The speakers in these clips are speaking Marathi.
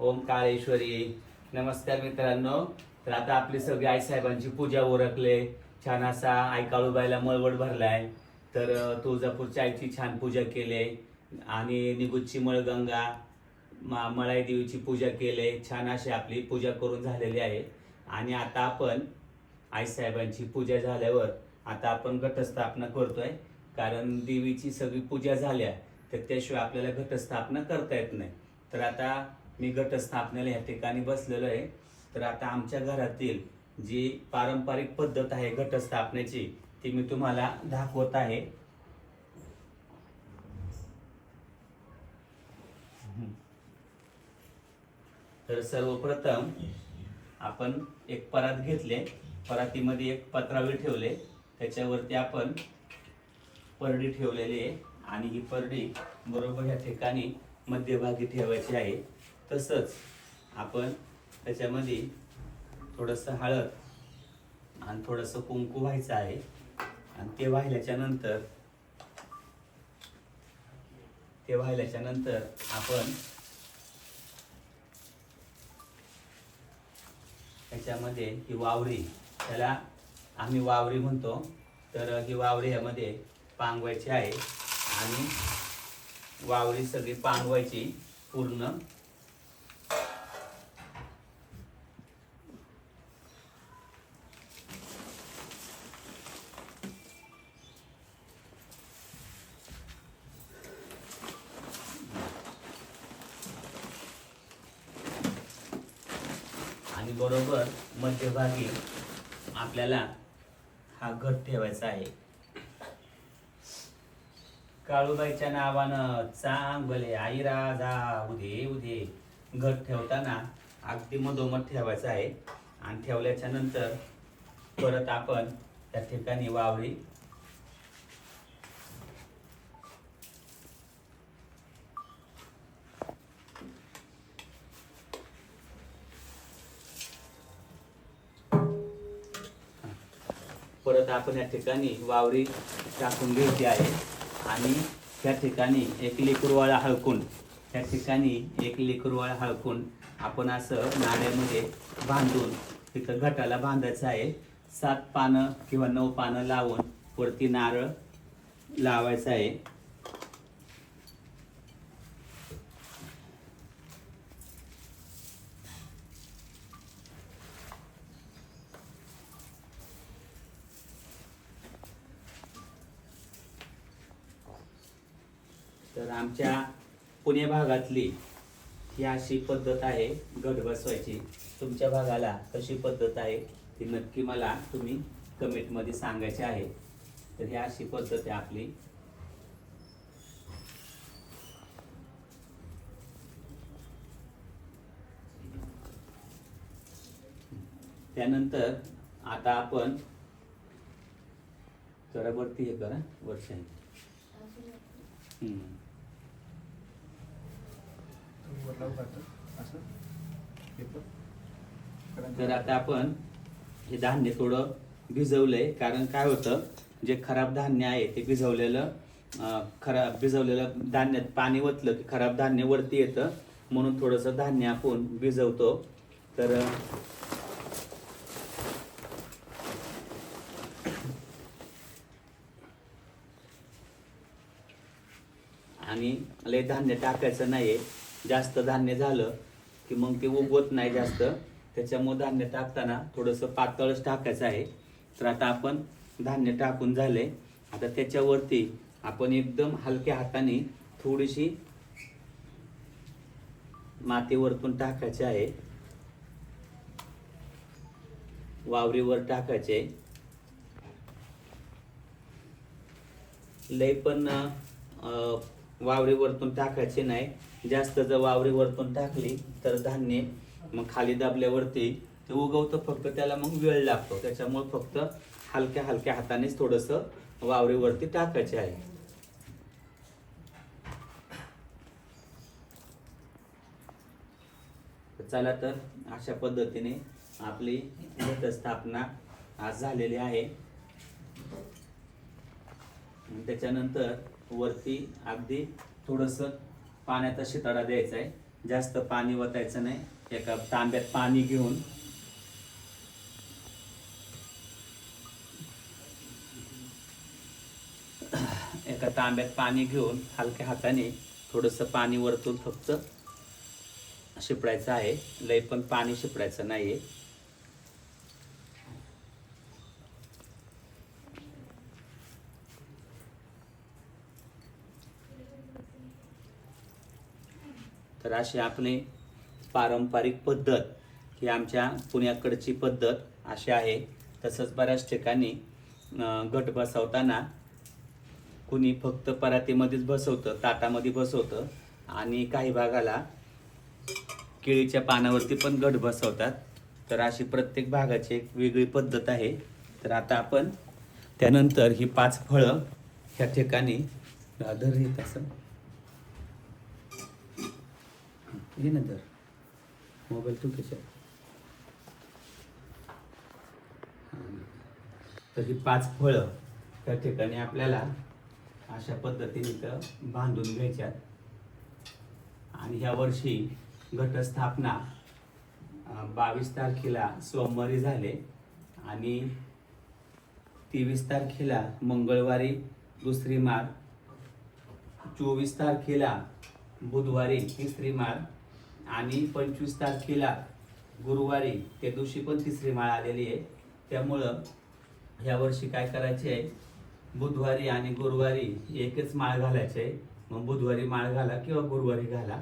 ओम काळेश्वरी. नमस्कार मित्रांनो. तर आता आपली सगळी आई साहेबांची पूजा ओरखले. छान असा आई काळूबाईला मळवट भरलाय. तर तुळजापूरच्या आईची छान पूजा केले. आणि निगुजची मळगंगा मा- मळाई देवीची पूजा केले. छान अशी आपली पूजा करून झालेली आहे. आणि आता आपण आईसाहेबांची पूजा झाल्यावर आता आपण घटस्थापना करतोय. कारण देवीची सगळी पूजा झाल्या तर त्याशिवाय आपल्याला घटस्थापना करता येत नाही. तर आता मी गटस्थापनेला या ठिकाणी बसलेलो आहे. तर आता आमच्या घरातील जी पारंपरिक पद्धत आहे घटस्थापनेची ती मी तुम्हाला दाखवत आहे. तर सर्वप्रथम आपण एक परात घेतले. परातीमध्ये एक पत्रावे ठेवले. त्याच्यावरती आपण परडी ठेवलेली आहे आणि ही परडी बरोबर या ठिकाणी मध्यभागी ठेवायची आहे. तसंच आपण त्याच्यामध्ये थोडंसं हळद आणि थोडंसं कुंकू व्हायचं आहे. आणि ते वाहिल्याच्या नंतर ते व्हायल्याच्या नंतर आपण त्याच्यामध्ये ही वावरी त्याला आम्ही वावरी म्हणतो. तर ही वावरी ह्यामध्ये पांगवायची आहे आणि वावरी सगळी पांगवायची पूर्ण आणि बरोबर मध्यभागी आपल्याला हा घट ठेवायचा आहे. काळूबाईच्या नावानं चांगले आई राजा उदे उदे घट ठेवताना अगदी मधोमध ठेवायचं आहे. आणि ठेवल्याच्या नंतर परत आपण त्या ठिकाणी वावरी आता आपण या ठिकाणी वावरी टाकून घ्यायची आहे. आणि त्या ठिकाणी एक लेकरवाळा हळकून त्या ठिकाणी एक लेकरवाळा हळकून आपण असं नाण्यामध्ये बांधून तिथं घटाला बांधायचं आहे. सात पानं किंवा नऊ पानं लावून वरती नारळ लावायचं आहे तर आमच्या पुणे भागातली ही अशी पद्धत आहे घट बसवायची. तुमच्या भागाला कशी पद्धत आहे ती नक्की मला तुम्ही कमेंटमध्ये सांगायची आहे. तर ही अशी पद्धत आहे आपली. त्यानंतर आता आपण जरा वरती हे करा वर्ष हम्म. तर आता आपण हे धान्य थोडं भिजवलंय. कारण काय होतं जे खराब धान्य आहे ते भिजवलेलं खराब भिजवलेलं धान्यात पाणी ओतलं की खराब धान्य वरती येतं. म्हणून थोडंसं धान्य आपण भिजवतो. तर आणि लय धान्य टाकायचं नाहीये. जास्त धान्य झालं की मग ते उगवत नाही जास्त. त्याच्यामुळे धान्य टाकताना थोडंसं पातळच टाकायचं आहे. तर आता आपण धान्य टाकून झाले. आता त्याच्यावरती आपण एकदम हलक्या हाताने थोडीशी मातीवरतून टाकायची आहे. वावरीवर टाकायचे. लय पण वावरी वरतून टाकायचे नाही. जास्त जर वावरी वरतून टाकली तर धान्य मग खाली दाबल्यावरती ते उगवतं फक्त त्याला मग वेळ लागतो. त्याच्यामुळे फक्त हलक्या हलक्या हातानेच थोडंसं वावरीवरती टाकायचे आहे. चला तर अशा पद्धतीने आपली घटस्थापना आज झालेली आहे. त्याच्यानंतर वरती अगदी थोडंसं पाण्याचा शिताडा द्यायचा आहे. जास्त पाणी वतायचं नाही. एका तांब्यात पाणी घेऊन. एका तांब्यात पाणी घेऊन हलक्या हाताने थोडंसं पाणी वरतून फक्त शिपडायचं आहे. लय पण पाणी शिपडायचं नाही आहे अशी आपली पारंपरिक पद्धत ही आमच्या पुण्याकडची पद्धत अशी आहे. तसंच बऱ्याच ठिकाणी गट बसवताना कुणी फक्त परातीमध्येच बसवतं ताटामध्ये बसवतं आणि काही भागाला केळीच्या पानावरती पण गट बसवतात. तर अशी प्रत्येक भागाची एक वेगळी पद्धत आहे. तर आता आपण त्यानंतर ही पाच फळं ह्या ठिकाणी धर असं घे ना धर मोबाईल तू कशा तर ही पाच फळं त्या ठिकाणी आपल्याला अशा पद्धतीने इथं बांधून घ्यायच्यात. आणि ह्या वर्षी घटस्थापना बावीस तारखेला सोमवारी झाले आणि तेवीस तारखेला मंगळवारी दुसरी मार चोवीस तारखेला बुधवारी तिसरी मार आणि पंचवीस तारखेला गुरुवारी त्या दिवशी पण तिसरी माळ आलेली आहे. त्यामुळं ह्या वर्षी काय करायचे आहे? बुधवारी आणि गुरुवारी एकच माळ घालायचे आहे. मग बुधवारी माळ घाला किंवा गुरुवारी घाला.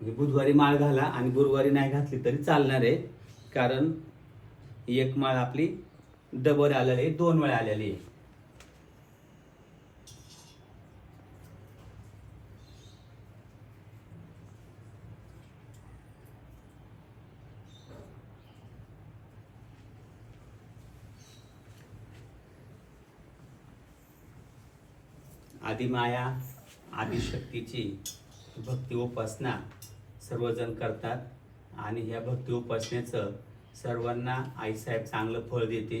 म्हणजे बुधवारी माळ घाला आणि गुरुवारी नाही घातली तरी चालणार आहे. कारण एक माळ आपली डबल आलेली आहे दोन वेळा आलेली आहे. आदिमाया आदिशक्तीची भक्ती उपासना सर्वजण करतात आणि ह्या भक्ती उपासनेचं सर्वांना आईसाहेब चांगलं फळ देते.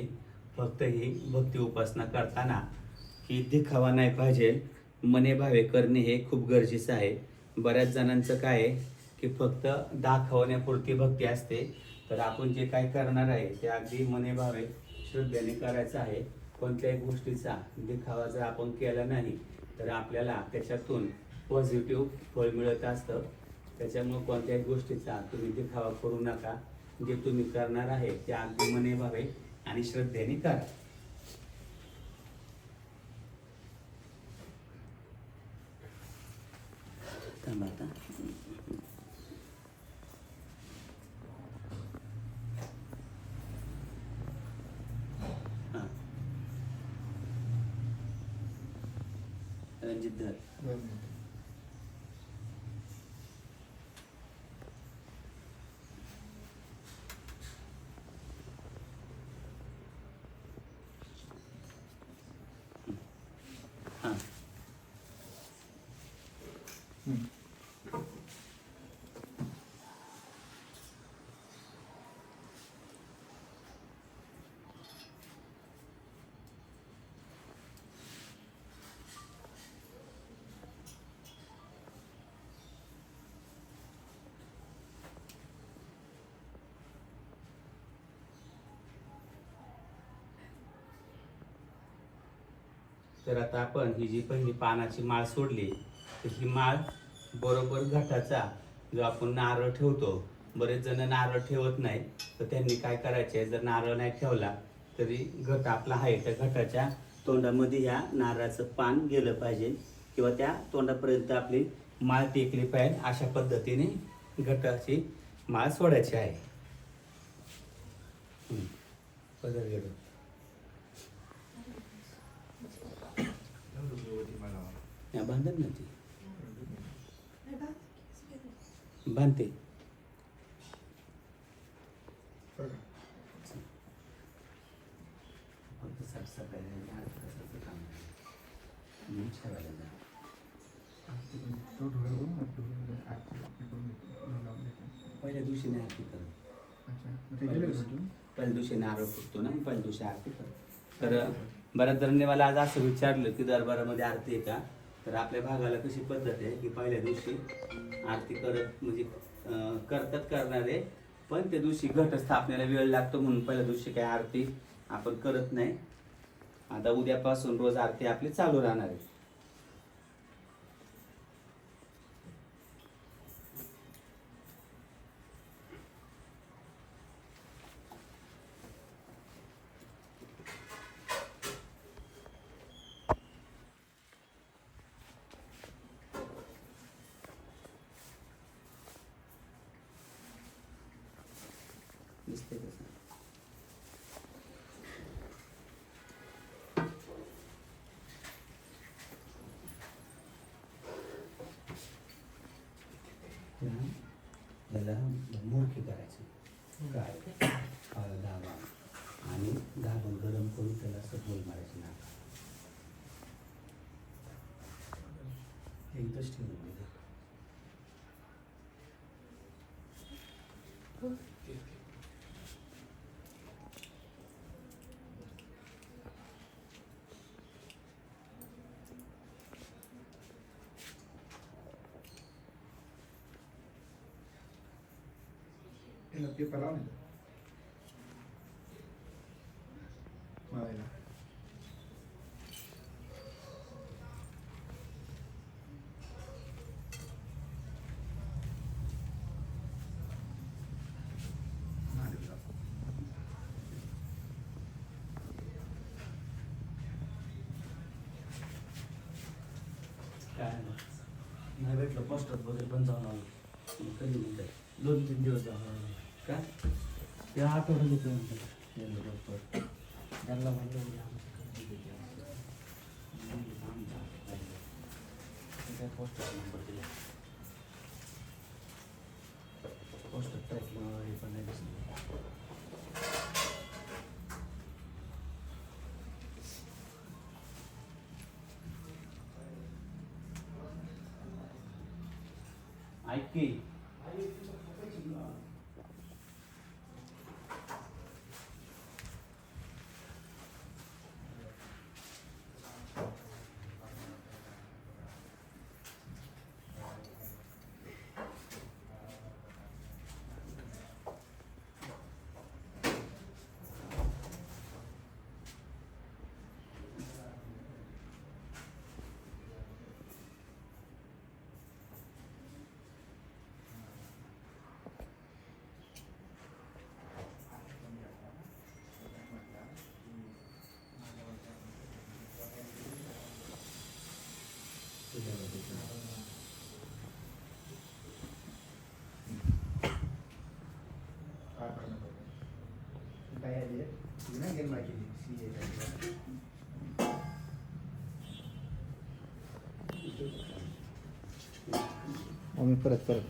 फक्त ही भक्ती उपासना करताना ही दिखावा नाही पाहिजे. मने भावे करणे हे खूप गरजेचं आहे. बऱ्याच जणांचं काय आहे की फक्त दाखवण्यापुरती भक्ती असते. तर आपण जे काय करणार आहे ते अगदी मने भावे श्रद्धेने करायचं आहे. कोणत्याही गोष्टीचा दिखावा जर आपण केला नाही तर आपल्याला त्याच्यातून पॉझिटिव्ह फळ मिळत असतं. त्याच्यामुळं कोणत्याही गोष्टीचा तुम्ही दिखावा करू नका. जे तुम्ही करणार आहे ते अगदी मने भावे आणि श्रद्धेने करा. थांबा and did that. Hmm. तर आता आपण ही जी पहिली पानाची माळ सोडली तर ही माळ बरोबर घटाचा जो आपण नारळ ठेवतो बरेच जण नारळ ठेवत नाही तर त्यांनी काय करायचे जर नारळ नाही ठेवला तरी घट आपला आहे. त्या घटाच्या तोंडामध्ये ह्या नारळाचं पान गेलं पाहिजे किंवा त्या तोंडापर्यंत आपली माळ टेकली पाहिजे. अशा पद्धतीने घटाची माळ सोडायची आहे. पदर गेलो या बांधत ना ती. बांधते. फक्त साफसफाई आणि अर्ध तासाचं काम आहे. म्हणून ठेवायला जा. पहिल्या दिवशी नाही आरती करत. पहिल्या दिवशी नारळ फुटतो ना पहिल्या दिवशी आरती करत. तर बऱ्याच जणांनी मला आज असं विचारलं की दरबारामध्ये आरती आहे का? तर आपल्या भागाला कशी पद्धत आहे की पहिल्या दिवशी आरती करत म्हणजे करतात करणारे पण त्या दिवशी घटस्थापनेला वेळ लागतो म्हणून पहिल्या दिवशी काही आरती आपण करत नाही. आता उद्यापासून रोज आरती आपली चालू राहणार आहे. याला मुरकी करायची. काय? हळद दाबा आणि दाबून गरम करून त्याला असं गोल मारायची नाका एकदाच ठेवून दिलं त्याला पेपर लाव ना मळायला मांडीला लाव. काय नाही भेटलं पोस्टर वगैरे पण जाऊन आलो मग कधी म्हणताय दोन तीन दिवस जाऊन आलो आठवड्यात येतो म्हणतात. येलो डॉक्टर त्यांना म्हणलं पोस्टर नंबर दिला. पोस्टर पण नाही दिसलं. ऐक की काय करणार बघा. काय आहे परत परत.